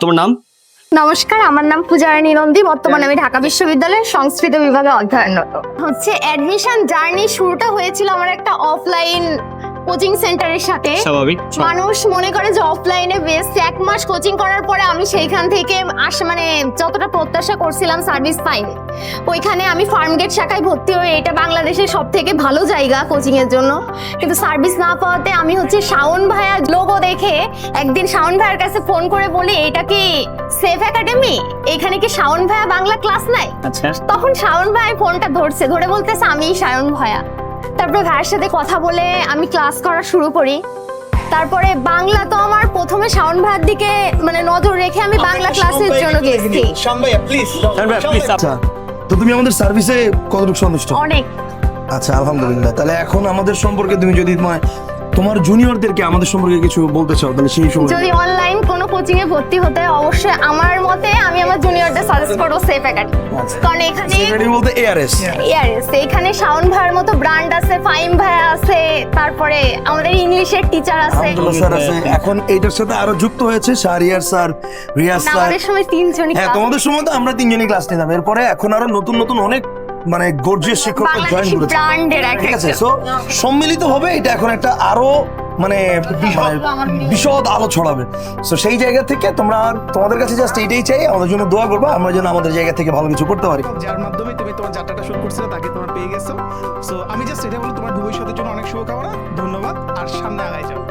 তোমার নাম? নমস্কার, আমার নাম পূজারানী নন্দী। বর্তমানে আমি ঢাকা বিশ্ববিদ্যালয়ের সংস্কৃত বিভাগে অধ্যয়নরত। হচ্ছে অ্যাডমিশন জার্নি শুরুটা হয়েছিল আমার একটা অফলাইন কোচিং সেন্টারের সাথে স্বাভাবিক। মানুষ মনে করে যে অফলাইনে বেস্ট এক মাস কোচিং করার পরে আমি সেইখান থেকে আস মানে যতটা প্রত্যাশা করছিলাম সার্ভিস পাইনি। ওইখানে আমি ফার্মগেট শাখায় ভর্তি হয়ে এটা বাংলাদেশের সব থেকে ভালো জায়গা কোচিং এর জন্য। কিন্তু সার্ভিস না পাওয়াতে আমি হচ্ছে শাওন ভাইয়া লোগো দেখে একদিন শাওন ভাইয়ার কাছে ফোন করে বলি এটা কি সেফ একাডেমি এখানে কি শাওন ভাইয়া বাংলা ক্লাস নাই? আচ্ছা। তখন শাওন ভাই ফোনটা ধরছে ধরে বলতেছে আমি শাওন ভাইয়া। তারপরে ভাইয়ের সাথে কথা বলে আমি ক্লাস করা শুরু করি। তারপরে বাংলা তো আমার প্রথমে শাওন ভাইয়ের দিকে মানে নজর রেখে আমি বাংলা ক্লাসের জন্য গেছি। শামভাইয়া প্লিজ প্লিজ আচ্ছা তো তুমি আমাদের সার্ভিসে কতটুকু সন্তুষ্ট? অনেক। আচ্ছা আলহামদুলিল্লাহ। তাহলে এখন আমাদের সম্পর্কে তুমি যদি তোমার তোমার জুনিয়রদেরকে আমাদের সম্পর্কে কিছু বলতে চাও তাহলে সেই সময় যদি অনলাইন কোনো কোচিং এ ভর্তি হতে হয়, অবশ্যই আমার মতে আমি আমার সাজেস্ট করব সেফ একাডেমি কারণ এখানে সেক্রেটারি বলতে এআরএস ইয়ারেস এখানে শাওন ভাইয়ের মতো ব্র্যান্ড আছে ফাইম ভাই আছে তারপরে আমাদের ইংলিশের টিচার আছে। স্যার আছে। এখন এইটার সাথে আরও যুক্ত হয়েছে শাহরিয়ার স্যার রিয়াজ স্যার। আমাদের সময় তিনজনই হ্যাঁ তোমাদের সময় তো আমরা তিনজনই ক্লাস নিতাম। এরপরে এখন আরও নতুন নতুন অনেক মানে গর্জিয়াস শিক্ষক জয়েন করেছে। ঠিক আছে সো সম্মিলিত হবে এটা এখন একটা আরও মানে বিশদ আলো ছড়াবে। সো সেই জায়গা থেকে তোমরা তোমাদের কাছে জাস্ট এইটাই চাই আমাদের জন্য দোয়া করবা আমরা যেন আমাদের জায়গা থেকে ভালো কিছু করতে পারি। যার মাধ্যমে তুমি তোমার যাত্রাটা শুরু করছিলে তাকে তোমার পেয়ে গেছো। সো আমি জাস্ট এটা বলি তোমার ভবিষ্যতের জন্য অনেক শুভকামনা ধন্যবাদ আর সামনে আগায় যাও।